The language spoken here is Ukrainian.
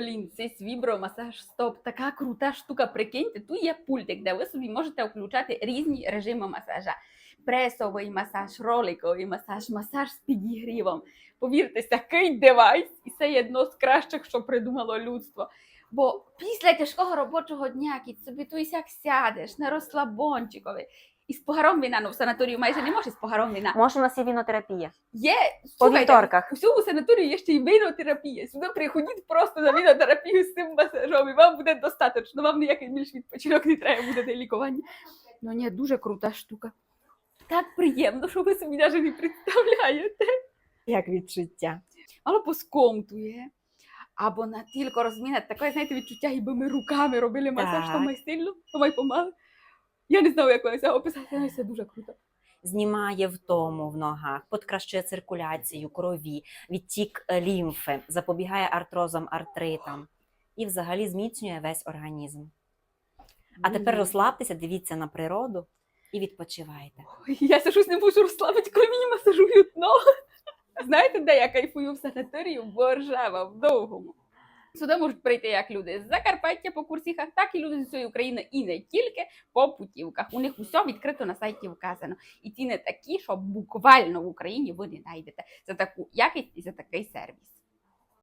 Блін, цей вібромасаж стоп, така крута штука. Прикиньте, тут є пультик, де ви собі можете включати різні режими масажа. Пресовий масаж, роликовий масаж, масаж з підігрівом. Повірте, такий девайс, і це є одно з кращих, що придумало людство. Бо після тяжкого робочого дня, кіт собі tu сяк сядеш на розслабончикові. І з погаром вина, ну в санаторію майже не можеш з погаром вина. Може, у нас є вінотерапія. Є По слухайте, вівторках. у всьому санаторію є ще й вінотерапія. Сюди приходіть просто на вінотерапію з цим масажом, і вам буде достатньо. Вам ніякий більш відпочинок не треба буде для лікування. Ну ні, дуже крута штука. Так приємно, що ви собі навіть не представляєте. Як відчуття? Мало поскомтує. Або на тільки розмінати таке, знаєте, відчуття, ніби ми руками робили масаж, Так. то май сильно, то май помали. Я не знаю, як вам це описати, але це дуже круто. Знімає втому в ногах, подкращує циркуляцію крові, відтік е, лімфи, запобігає артрозам, артритам і взагалі зміцнює весь організм. А тепер розслабтеся, дивіться на природу і відпочивайте. Ой, Я щось не можу розслабити, коли мені масажують ноги. Знаєте, де я кайфую в санаторії? В Боржава, в Довгому. Сюди можуть прийти як люди з Закарпаття по курсіхах, так і люди з усієї України, і не тільки по путівках. У них усе відкрито на сайті вказано. І ціни такі, що буквально в Україні ви не знайдете за таку якість і за такий сервіс.